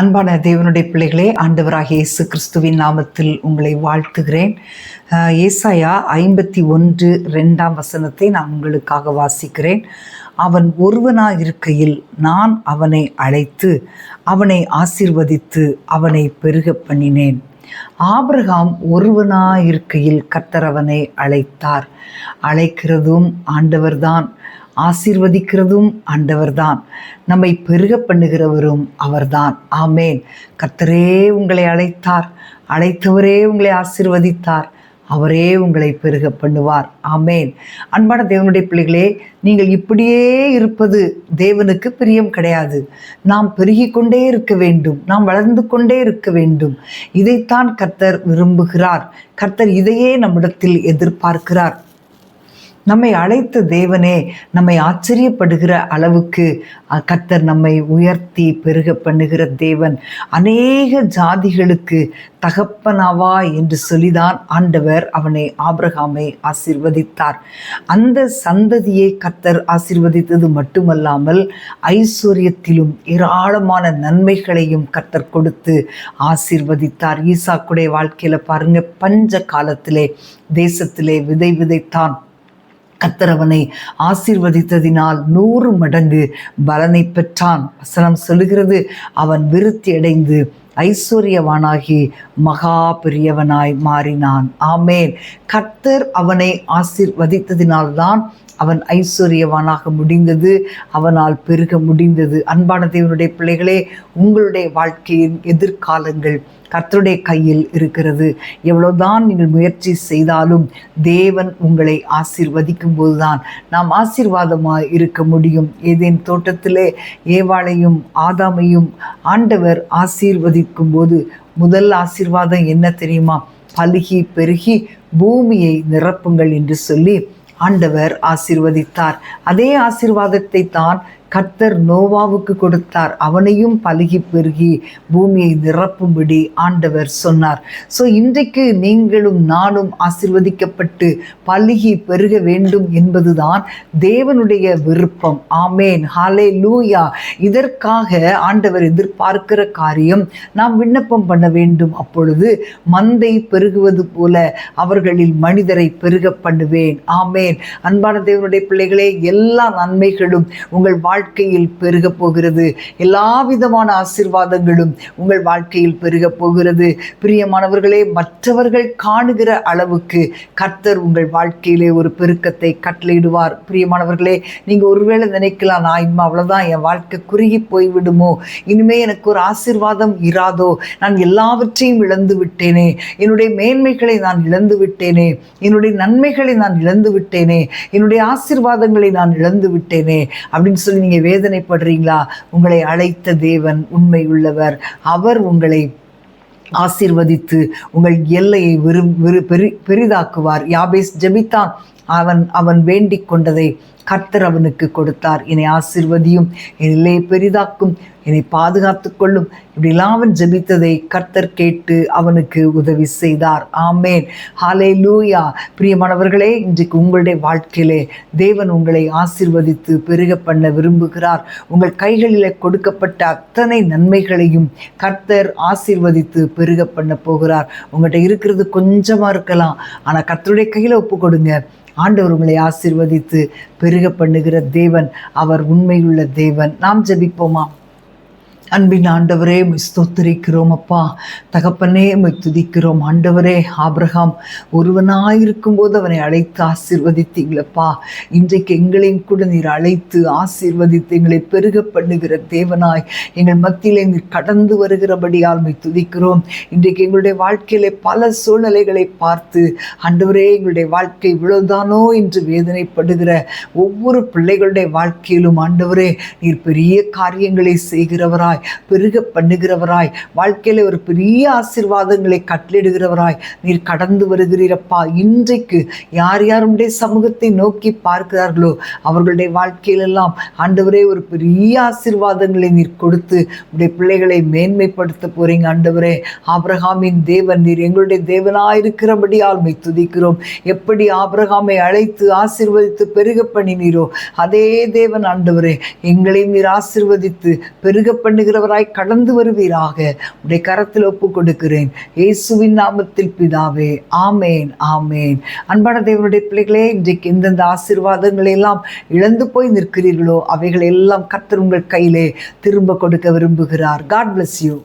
அன்பான தேவனுடைய பிள்ளைகளே ஆண்டவராகிய இயேசு கிறிஸ்துவின் நாமத்தில் உங்களை வாழ்த்துகிறேன். ஏசாயா ஐம்பத்தி ஒன்று ரெண்டாம் வசனத்தை நான் உங்களுக்காக வாசிக்கிறேன். அவன் ஒருவனாக இருக்கையில் நான் அவனை அழைத்து அவனை ஆசிர்வதித்து அவனை பெருக பண்ணினேன். ஆபிரகாம் ஒருவனாயிருக்கையில் இருக்கையில் அழைத்தார். அழைக்கிறதும் ஆண்டவர்தான். ஆசீர்வதிக்கிறதும் ஆண்டவர்தான். நம்மை பெருக பண்ணுகிறவரும் அவர்தான். ஆமேன். கத்தரே உங்களை அழைத்தார். அழைத்தவரே உங்களை ஆசீர்வதித்தார். அவரே உங்களை பெருக பண்ணுவார். ஆமேன். அன்பான தேவனுடைய பிள்ளைகளே நீங்கள் இப்படியே இருப்பது தேவனுக்கு பிரியம் கிடையாது. நாம் பெருகி கொண்டே இருக்க வேண்டும். நாம் வளர்ந்து கொண்டே இருக்க வேண்டும். இதைத்தான் கர்த்தர் விரும்புகிறார். கர்த்தர் இதையே நம்மிடத்தில் எதிர்பார்க்கிறார். நம்மை அழைத்த தேவனே நம்மை ஆச்சரியப்படுகிற அளவுக்கு கத்தர் நம்மை உயர்த்தி பெருக பண்ணுகிற தேவன். அநேக ஜாதிகளுக்கு தகப்பனாவா என்று சொல்லிதான் ஆண்டவர் அவனை ஆபிரகாமை ஆசீர்வதித்தார். அந்த சந்ததியை கத்தர் ஆசிர்வதித்தது மட்டுமல்லாமல் ஐஸ்வர்யத்திலும் ஏராளமான நன்மைகளையும் கத்தர் கொடுத்து ஆசிர்வதித்தார். ஈசாக்குடைய வாழ்க்கையில் பாருங்க பஞ்ச காலத்திலே தேசத்திலே விதை விதைத்தான். கத்தரவனை ஆசிர்வதித்ததினால் ஆசீர்வதித்ததினால் நூறு மடங்கு பலனை பெற்றான். வசனம் சொல்லுகிறது அவன் விருத்தி அடைந்து ஐஸ்வர்யவானாகி மகா பெரியவனாய் மாறினான். ஆமேன். கர்த்தர் அவனை ஆசிர்வதித்ததினால்தான் அவன் ஐஸ்வர்யவானாக முடிந்தது அவனால் பெருக முடிந்தது. அன்பான தேவனுடைய பிள்ளைகளே உங்களுடைய வாழ்க்கையின் எதிர்காலங்கள் கர்த்தருடைய கையில் இருக்கிறது. எவ்வளவுதான் நீங்கள் முயற்சி செய்தாலும் தேவன் உங்களை ஆசிர்வதிக்கும் போதுதான் நாம் ஆசீர்வாதமாக இருக்க முடியும். ஏதேன் தோட்டத்திலே ஏவாளையும் ஆதாமையும் ஆண்டவர் ஆசீர்வதிக்கும் போது முதல் ஆசீர்வாதம் என்ன தெரியுமா? பலுகி பெருகி பூமியை நிரப்புங்கள் என்று சொல்லி ஆண்டவர் ஆசிர்வதித்தார். அதே ஆசீர்வாதத்தை தான் கர்த்தர் நோவாவுக்கு கொடுத்தார். அவனையும் பழுகி பெருகி பூமியை நிரப்பும்படி ஆண்டவர் சொன்னார். ஸோ இன்றைக்கு நீங்களும் நானும் ஆசிர்வதிக்கப்பட்டு பழுகி பெருக வேண்டும் என்பதுதான் தேவனுடைய விருப்பம். ஆமேன். ஹாலே லூயா இதற்காக ஆண்டவர் எதிர்பார்க்கிற காரியம் நாம் விண்ணப்பம் பண்ண வேண்டும். அப்பொழுது மந்தை பெருகுவது போல அவர்களில் மனிதரை பெருக பண்ணுவேன். ஆமேன். அன்பான தேவனுடைய பிள்ளைகளே எல்லா நன்மைகளும் உங்கள் வாழ்க்கையில் பெருகப் போகிறது. எல்லா விதமான ஆசிர்வாதங்களும் உங்கள் வாழ்க்கையில் பெருகப் போகிறது. பிரியமானவர்களே மற்றவர்கள் காணுகிற அளவுக்கு கர்த்தர் உங்கள் வாழ்க்கையிலே ஒரு பெருக்கத்தை கட்டளையிடுவார். பிரியமானவர்களே நீங்கள் ஒருவேளை நினைக்கலாம் நான் இனிமே அவ்வளோதான் என் வாழ்க்கை குறுகி போய்விடுமோ? இனிமே எனக்கு ஒரு ஆசிர்வாதம் இராதோ? நான் எல்லாவற்றையும் இழந்து விட்டேனே. என்னுடைய மேன்மைகளை நான் இழந்து விட்டேனே. என்னுடைய நன்மைகளை நான் இழந்து விட்டேனே. என்னுடைய ஆசிர்வாதங்களை நான் இழந்து விட்டேனே. அப்படின்னு சொல்லி நீங்கள் வேதனைப்படுறீங்களா? உங்களை அழைத்த தேவன் உண்மை உள்ளவர் அவர் உங்களை ஆசிர்வதித்து உங்கள் எல்லையை விரும் விரு பெரி பெரிதாக்குவார். யாபேஸ் ஜபித்தான். அவன் அவன் வேண்டிக் கொண்டதை கர்த்தர் அவனுக்கு கொடுத்தார். என்னை ஆசீர்வதியும் என்னை பெரிதாக்கும் என்னை பாதுகாத்து கொள்ளும். இப்படிலாம் அவன் ஜெபித்ததை கர்த்தர் கேட்டு அவனுக்கு உதவி செய்தார். ஆமேன். ஹாலே லூயா பிரியமானவர்களே இன்றைக்கு உங்களுடைய வாழ்க்கையிலே தேவன் உங்களை ஆசிர்வதித்து பெருக பண்ண விரும்புகிறார். உங்கள் கைகளில் கொடுக்கப்பட்ட அத்தனை நன்மைகளையும் கர்த்தர் ஆசிர்வதித்து பெருக பண்ண போகிறார். உங்கள்கிட்ட இருக்கிறது கொஞ்சமாக இருக்கலாம். ஆனால் கர்த்தருடைய கையில் ஒப்பு கொடுங்க. ஆண்டவர் உங்களை ஆசீர்வதித்து பெருக பண்ணுகிற தேவன் அவர் உண்மையுள்ள தேவன். நாம் ஜபிப்போமா? அன்பின் ஆண்டவரே ஸ்தோத்திரிக்கிறோம் அப்பா. தகப்பனே துதிக்கிறோம். ஆண்டவரே ஆபிரகாம் ஒருவனாயிருக்கும் போது அவனை அழைத்து ஆசீர்வதித்தீங்களப்பா. இன்றைக்கு எங்களையும் கூட நீர் அழைத்து ஆசீர்வதித்து எங்களை பெருக பண்ணுகிற தேவனாய். எங்கள் மத்தியில் நீர் கடந்து வருகிறபடியால் உம்மை துதிக்கிறோம். இன்றைக்கு எங்களுடைய வாழ்க்கையிலே பல சூழ்நிலைகளை பார்த்து ஆண்டவரே எங்களுடைய வாழ்க்கை இவ்வளவுதானோ என்று வேதனைப்படுகிற ஒவ்வொரு பிள்ளைகளுடைய வாழ்க்கையிலும் ஆண்டவரே நீர் பெரிய காரியங்களை செய்கிறவராய். பெருக பண்ணுகிறவராய் வாழ்க்கையில ஒரு பெரிய ஆசீர்வாதங்களை கட்டளிடுகிறவராய் நீர் கடந்து வருகிறீரப்பா. இன்றைக்கு யார் யாருடைய சமூகத்தை நோக்கி பார்க்கிறார்களோ அவர்களுடைய வாழ்க்கையிலெல்லாம் ஆண்டவரே ஒரு பெரிய ஆசிர்வாதங்களை நீர் கொடுத்து உடைய பிள்ளைகளை மேன்மைப்படுத்த போறீங்க ஆண்டவரே. ஆபிரகாமின் தேவன் நீர் எங்களுடைய தேவனாயிருக்கிறபடியால் மை துதிக்கிறோம். எப்படி ஆபிரகாமை அழைத்து ஆசீர்வதித்து பெருக பண்ணினீரோ அதே தேவன் ஆண்டவரே. எங்களையும் நீர் ஆசிர்வதித்து பெருக பண்ணு பண்ணுகிறவராய் கடந்து வருவீராக. உடைய கரத்தில் ஒப்பு கொடுக்கிறேன் இயேசுவின் நாமத்தில் பிதாவே ஆமேன் ஆமேன். அன்பான தேவனுடைய பிள்ளைகளே இன்றைக்கு எந்தெந்த ஆசீர்வாதங்களை எல்லாம் இழந்து போய் நிற்கிறீர்களோ அவைகளை எல்லாம் கத்தர் உங்கள் கையிலே திரும்ப கொடுக்க விரும்புகிறார். God bless you